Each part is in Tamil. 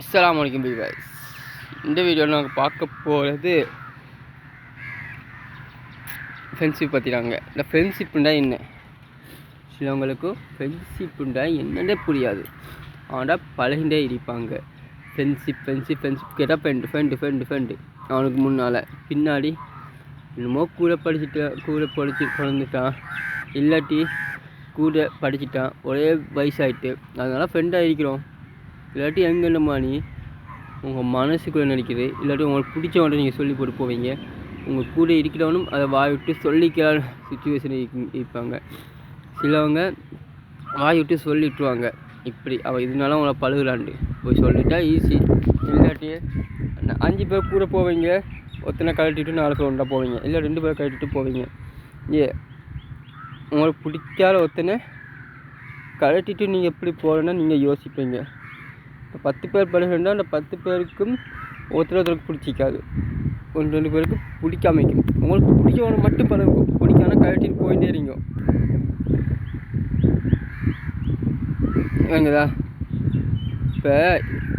அஸ்லாம் அலைக்கும் பிகாஸ் இந்த வீடியோவில் நாங்கள் பார்க்க போகிறது ஃப்ரெண்ட்ஷிப் பற்றினாங்க இந்த ஃப்ரெண்ட்ஷிப்புண்டா என்ன? சிலவங்களுக்கு ஃப்ரெண்ட்ஷிப்புண்டா என்னன்னே புரியாது. ஆனால் பழகிண்டே இருப்பாங்க. ஃப்ரெண்ட்ஷிப் ஃப்ரெண்ட்ஷிப் ஃப்ரெண்ட்ஷிப் கேட்டால் ஃப்ரெண்டு ஃப்ரெண்டு ஃப்ரெண்டு ஃப்ரெண்டு அவனுக்கு முன்னால் பின்னாடி என்னமோ கூட படிச்சுட்டு கூட படிச்சு பிறந்துட்டான் இல்லாட்டி கூட படிச்சுட்டான் ஒரே வயசாயிட்டு அதனால் ஃப்ரெண்டாக இருக்கிறோம். இல்லாட்டி எங்கேண்டம்மா நீ? உங்கள் மனசுக்குள்ளே நினைக்கிது? இல்லாட்டி உங்களுக்கு பிடிச்சவன்ட்ட நீங்கள் சொல்லி போட்டு போவீங்க. உங்கள் கூட இருக்கிறவனும் அதை வாய் விட்டு சொல்லிக்கிற சுச்சுவேஷன் இருப்பாங்க. சிலவங்க வாய் விட்டு சொல்லிட்டுருவாங்க. இப்படி அவள் இதனால உங்களை பழகுலாண்டு போய் சொல்லிட்டா ஈஸி இல்லாட்டி அஞ்சு பேர் கூட போவீங்க. ஒருத்தனை கழட்டிட்டு நாலு பேர் ஒன்றா போவீங்க. இல்லை ரெண்டு பேர் கழட்டிட்டு போவீங்க. ஏ உங்களுக்கு பிடிக்காத ஒருத்தனை கழட்டிட்டு நீங்கள் எப்படி போகிறேன்னா நீங்கள் யோசிப்பீங்க. இப்போ பத்து பேர் பழகுனா அந்த பத்து பேருக்கும் ஒருத்தர் ஒருத்தருக்கு பிடிச்சிக்காது. ஒன்று ரெண்டு பேருக்கு பிடிக்காமைக்கும் உங்களுக்கு பிடிச்சவனை மட்டும் பழகும் பிடிக்காம கழட்டிட்டு போயிட்டே இருங்க. வேங்குதா இப்போ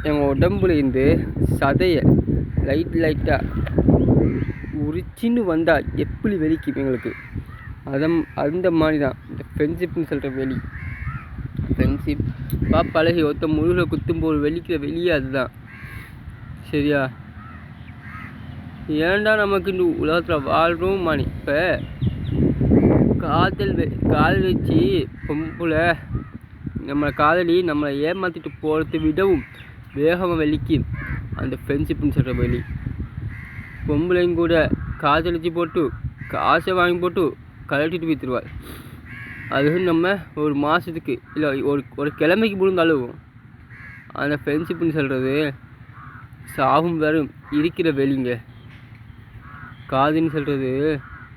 எங்கள் உடம்புல இருந்து சதையை லைட் லைட்டாக உரிச்சின்னு வந்தால் எப்படி வெளிக்கும் எங்களுக்கு அதம் அந்த மாதிரி தான் இந்த ஃப்ரெண்ட்ஷிப்னு சொல்கிற வெளி. ஃப்ரெண்ட்ஷிப்பாக பழகி ஒருத்த முழுகில் குத்தும்போது வெளிக்கிற வெளியே அதுதான். சரியா? ஏன்டா நமக்கு இந்த உலகத்தில் வாழ்கிறோம் மணி? இப்போ காதல் கால் காதல் வச்சு பொம்பளை நம்மளை காதலி நம்மளை ஏமாற்றிட்டு போகிறத விடவும் வேகமாக வெளிக்கு. அந்த ஃப்ரெண்ட்ஷிப்னு சொல்கிற வழி. பொம்பளையும் கூட காதலிச்சு போட்டு காசை வாங்கி போட்டு கழட்டிட்டு போய்த்துருவாள் அதுவும் நம்ம ஒரு மாதத்துக்கு இல்லை ஒரு ஒரு கிழமைக்கு விழுந்து அழுவோம் அந்த ஃப்ரெண்ட்ஷிப்னு சொல்கிறது சாவும் வரும் இருக்கிற வெளிங்க. காதுன்னு சொல்கிறது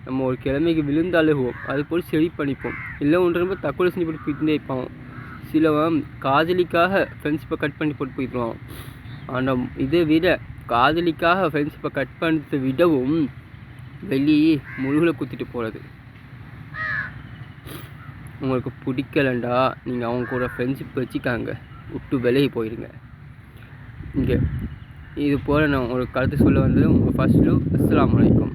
நம்ம ஒரு கிழமைக்கு விழுந்து அழுகுவோம் அது போல் செழிப்பணிப்போம் இல்லை ஒன்று ரொம்ப தற்கொலை செஞ்சு போட்டு போயிட்டு இருப்பான் சிலவன் காதலிக்காக ஃப்ரெண்ட்ஷிப்பை கட் பண்ணி போட்டு போயிடுவான் ஆனால் இதை விட காதலிக்காக ஃப்ரெண்ட்ஷிப்பை கட் பண்ணுறதை விடவும் வெளியே முழுகில் குத்திட்டு போகிறது உங்களுக்கு பிடிக்கலண்டா நீங்கள் அவங்க கூட ஃப்ரெண்ட்ஷிப் வச்சுக்காங்க. விட்டு விலகி போயிடுங்க இங்கே. இது போல் நான் உங்களுக்கு கருத்து சொல்ல வந்தது. உங்கள் ஃபஸ்ட்டு அஸ்லாம் அலைக்கும்.